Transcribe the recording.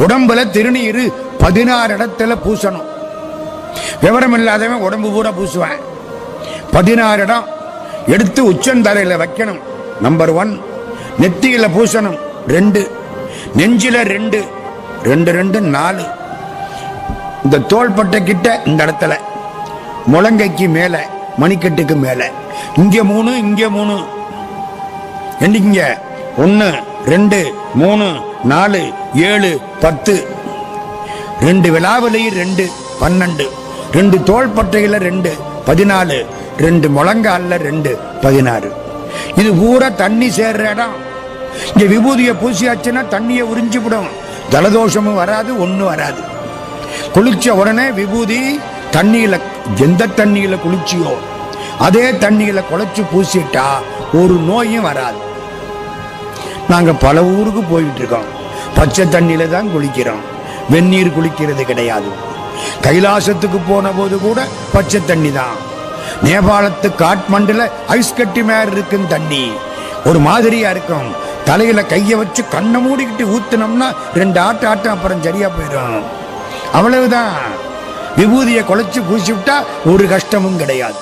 உடம்புல திருநீர் பதினாறு இடத்துல பூசணும். விவரம் இல்லாதவன் உடம்பு பூரா பூசுவேன். பதினாறு இடம் எடுத்து உச்சந்தரையில் வைக்கணும். நம்பர் ஒன் நெத்தியில் பூசணும். ரெண்டு. நெஞ்சில் ரெண்டு. ரெண்டு ரெண்டு நாலு. இந்த தோள்பட்டை கிட்ட இந்த இடத்துல. முழங்கைக்கு மேலே மணிக்கட்டுக்கு மேலே. இங்கே மூணு இங்கே மூணு. என்னைக்குங்க? ஒன்று ரெண்டு மூணு நாலு ஏழு பத்து. ரெண்டு விழாவிலையும் ரெண்டு பன்னெண்டு. ரெண்டு தோள்பட்டையில் ரெண்டு பதினாலு. ரெண்டு முழங்காலில் ரெண்டு பதினாறு. இது பூரா தண்ணி சேர்ற இடம். இங்க விபூதியை பூசியாச்சுன்னா தண்ணியை உறிஞ்சு விடும் ஜலதோஷமும் வராது ஒன்றும் வராது. குளிச்ச உடனே விபூதி தண்ணியில எந்த தண்ணியில குளிச்சியோ அதே தண்ணியில குழச்சி பூசிட்டா ஒரு நோயும் வராது. நாங்கள் பல ஊருக்கு போயிட்டு இருக்கோம். பச்சை தண்ணியில தான் குளிக்கிறோம். வெந்நீர் குளிக்கிறது கிடையாது. கைலாசத்துக்கு போன போது கூட பச்சை தண்ணி தான். நேபாளத்து காட்மண்டில் ஐஸ் கட்டி மேல இருக்கும் தண்ணி. ஒரு மாதிரியா இருக்கும். தலையில கையை வச்சு கண்ணை மூடிக்கிட்டு ஊத்துனோம்னா ரெண்டு ஆட்டம் ஆட்டம் அப்புறம் சரியா போயிடும். அவ்வளவுதான். விபூதியை குலைச்சு பூசி விட்டா ஒரு கஷ்டமும் கிடையாது.